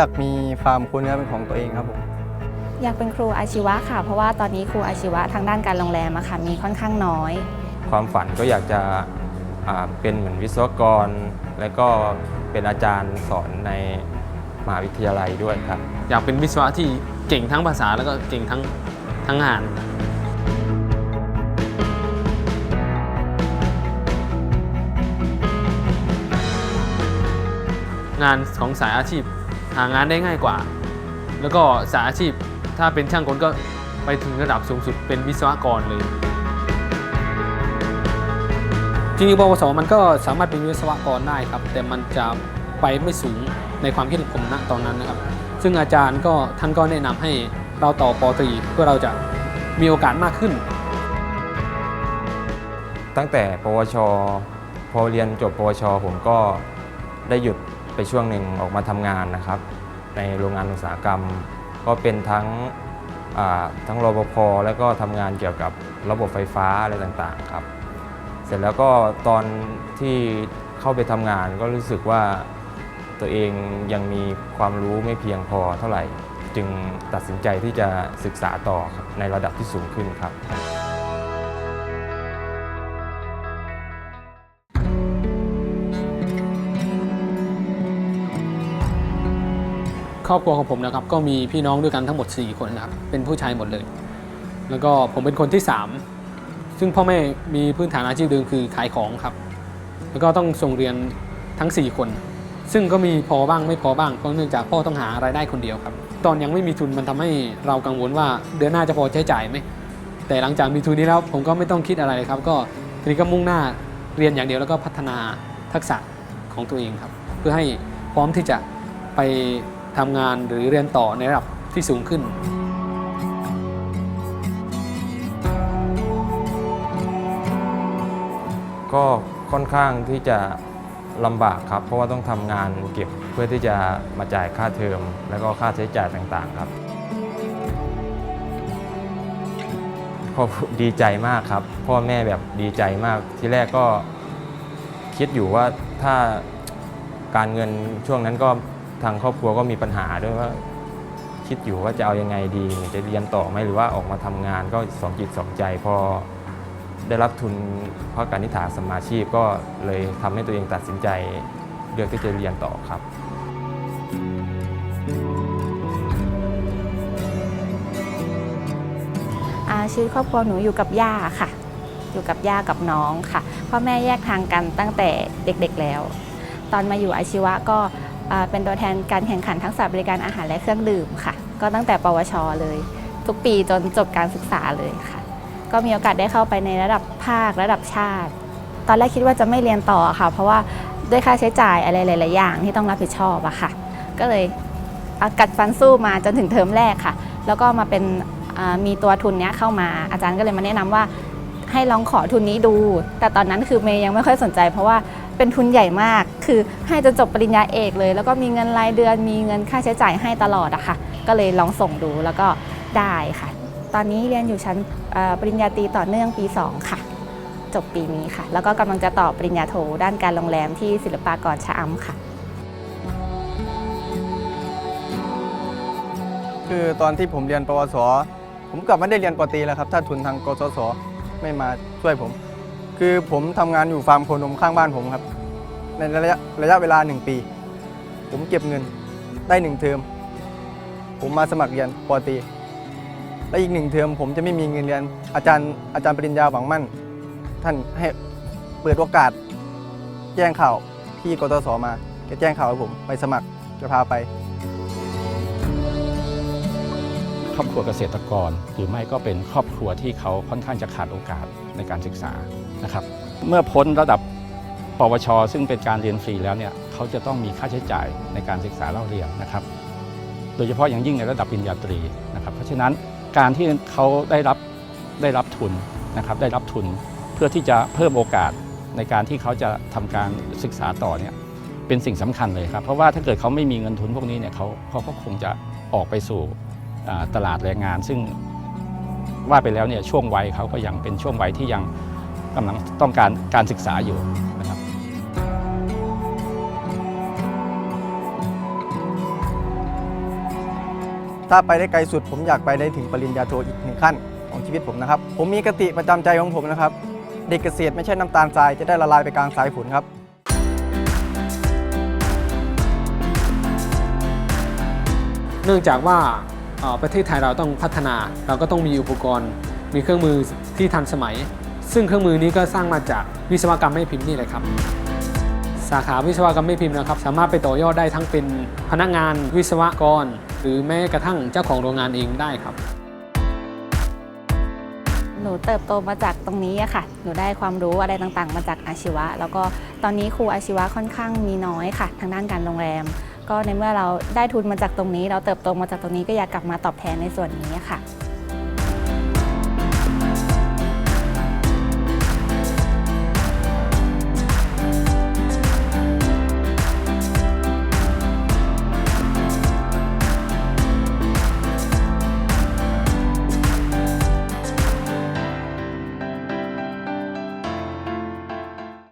อยากมีฟาร์มโคเนื้อเป็นของตัวเองครับผมอยากเป็นครูอาชีวะค่ะ เพราะว่าตอนนี้ครูอาชีวะทางด้านการโรงแรมอะค่ะมีค่อนข้างน้อย ความฝันก็อยากจะอ่าเป็นเหมือนวิศวกร และก็เป็นอาจารย์สอนในมหาวิทยาลัยด้วยครับ อยากเป็นวิศวะที่เก่งทั้งภาษาแล้วก็เก่งทั้งทั้งงาน งานของสายอาชีพ หางานได้ง่ายกว่า แล้วก็สายอาชีพถ้าเป็นช่างกลก็ไปถึงระดับสูงสุดเป็นวิศวกรเลย จริงๆปวสมันก็สามารถเป็นวิศวกรได้ครับ แต่มันจะไปไม่สูงในความคิดของผมณตอนนั้นนะครับ ซึ่งอาจารย์ก็ท่านก็แนะนำให้เราต่อปอตรีเพื่อเราจะมีโอกาสมากขึ้น ตั้งแต่ปวช พอเรียนจบปวช ผมก็ได้หยุด ไปช่วงหนึ่งออกมาทำงานนะครับ ในโรงงานอุตสาหกรรม ก็เป็นทั้งอ่าทั้งรปภแล้วก็ทำงานเกี่ยวกับระบบไฟฟ้าอะไรต่างๆครับ เสร็จแล้วก็ตอนที่เข้าไปทำงานก็รู้สึกว่าตัวเองยังมีความรู้ไม่เพียงพอเท่าไหร่ จึงตัดสินใจที่จะศึกษาต่อในระดับที่สูงขึ้นครับ ครอบครัวของผมนะครับก็มีพี่น้องด้วยกันทั้งหมด 4 คนนะครับเป็นผู้ชายหมดเลย แล้วก็ผมเป็นคนที่ 3 ซึ่งพ่อแม่มีพื้นฐานอาชีพเดิมคือขายของครับ แล้วก็ต้องส่งเรียนทั้ง 4 คน ซึ่งก็มีพอบ้างไม่พอบ้างเพราะเนื่องจากพ่อต้องหารายได้คนเดียวครับ ตอนยังไม่มีทุนมันทำให้เรากังวลว่าเดือนหน้าจะพอใช้จ่ายไหมแต่หลังจากมีทุนนี้แล้วผมก็ไม่ต้องคิดอะไรเลยครับ ก็ทีนี้ก็มุ่งหน้าเรียนอย่างเดียวแล้วก็พัฒนาทักษะของตัวเองครับ เพื่อให้พร้อมที่จะไป ทำงานหรือเรียนต่อในระดับที่สูงขึ้น ก็ค่อนข้างที่จะลำบากครับ เพราะว่าต้องทำงานเก็บเพื่อที่จะมาจ่ายค่าเทอม แล้วก็ค่าใช้จ่ายต่างๆครับก็ดีใจมากครับ พ่อแม่แบบดีใจมาก ที่แรกก็คิดอยู่ว่าถ้าการเงินช่วงนั้นก็ ทางครอบครัวก็มีปัญหาด้วยว่า คิดอยู่ว่าจะเอายังไงดีจะเรียนต่อไหมหรือว่าออกมาทำงานก็สองจิตสองใจพอได้รับทุนพราะการนิถาสมาชีพก็เลยทำให้ตัวเองตัดสินใจเลือกที่จะเรียนต่อครับอาชีวิตครอบครัวหนูอยู่กับย่าค่ะ อยู่กับย่ากับน้องค่ะพ่อแม่แยกทางกันตั้งแต่เด็กๆแล้ว ตอนมาอยู่อาชีวะก็ เป็นตัวแทนการแข่งขันทักษะบริการอาหารและเครื่องดื่มค่ะ ก็ตั้งแต่ปวช เลย ทุกปีจนจบการศึกษาเลยค่ะ ก็มีโอกาสได้เข้าไปในระดับภาคระดับชาติ ตอนแรกคิดว่าจะไม่เรียนต่อค่ะ เพราะว่าด้วยค่าใช้จ่ายอะไรหลาย ๆ อย่างที่ต้องรับผิดชอบอะค่ะ ก็เลยเกัดฟันสู้มาจนถึงเทอมแรกค่ะ แล้วก็มาเป็นมีตัวทุนนี้เข้ามาอาจารย์ก็เลยมาแนะนำว่าให้ลองขอทุนนี้ดู แต่ตอนนั้นคือเมย์ยังไม่ค่อยสนใจ เพราะว่า เป็นทุนใหญ่มาก คือให้จนจบปริญญาเอกเลย แล้วก็มีเงินรายเดือนมีเงินค่าใช้จ่ายให้ตลอดอะค่ะ ก็เลยลองส่งดูแล้วก็ได้ค่ะ ตอนนี้เรียนอยู่ชั้นปริญญาตรีต่อเนื่องปี 2 ค่ะ จบปีนี้ค่ะ แล้วก็กำลังจะต่อปริญญาโทด้านการโรงแรมที่ศิลปากรชะอำค่ะ คือตอนที่ผมเรียนปวส ผมกลับไม่ได้เรียนปตรีแล้วครับ ถ้าทุนทางกสศไม่มาช่วยผม คือผมทำงานอยู่ฟาร์มโคนมข้างบ้านผมครับ ในระยะระยะเวลาหนึ่งปี ผมเก็บเงินได้หนึ่งเทอม ผมมาสมัครเรียนปตี และอีกหนึ่งเทอมผมจะไม่มีเงินเรียน อาจารย์อาจารย์ปริญญาหวังมั่น ท่านให้เปิดโอกาส แจ้งข่าวที่กสศมาแกแจ้งข่าวให้ผมไปสมัครจะพาไปครอบครัวเกษตรกรหรือไม่ก็เป็นครอบครัวที่เขาค่อนข้างจะขาดโอกาสในการศึกษา นะครับ เมื่อพ้นระดับปวช ซึ่งเป็นการเรียนฟรีแล้วเนี่ยเขาจะต้องมีค่าใช้จ่ายในการศึกษาเล่าเรียนนะครับ โดยเฉพาะอย่างยิ่งในระดับปริญญาตรีนะครับ เพราะฉะนั้นการที่เขาได้รับได้รับทุนนะครับได้รับทุนเพื่อที่จะเพิ่มโอกาสในการที่เขาจะทำการศึกษาต่อเนี่ยเป็นสิ่งสำคัญเลยครับ เพราะว่าถ้าเกิดเขาไม่มีเงินทุนพวกนี้เนี่ยเขาเขาก็คงจะออกไปสู่ตลาดแรงงาน ซึ่งว่าไปแล้วเนี่ยช่วงวัยเขาก็ยังเป็นช่วงวัยที่ยัง กำลังต้องการการศึกษาอยู่นะครับผถ้าไปได้ไกลสุดผมอยากไปได้ถึงปริญญาโทอีกหนึ่งขั้นของชีวิตผมนะครับ ผมมีกติประจำใจของผมนะครับ เด็กเกษตรไม่ใช่น้ำตาลทรายจะได้ละลายไปกลางสายฝนครับเนื่องจากว่าเอ่อประเทศไทยเราต้องพัฒนา เราก็ต้องมีอุปกรณ์ มีเครื่องมือที่ทันสมัย ซึ่งเครื่องมือนี้ก็สร้างมาจากวิศวกรรมแม่พิมพ์นี่แหละครับ สาขาวิศวกรรมแม่พิมพ์นะครับ สามารถไปต่อยอดได้ทั้งเป็นพนักงานวิศวกร หรือแม้กระทั่งเจ้าของโรงงานเองได้ครับ หนูเติบโตมาจากตรงนี้อะค่ะ หนูได้ความรู้อะไรต่างๆ มาจากอาชีวะ แล้วก็ตอนนี้ครูอาชีวะค่อนข้างมีน้อยค่ะ ทางด้านการโรงแรม ก็ในเมื่อเราได้ทุนมาจากตรงนี้ เราเติบโตมาจากตรงนี้ก็อยากกลับมาตอบแทนในส่วนนี้ค่ะ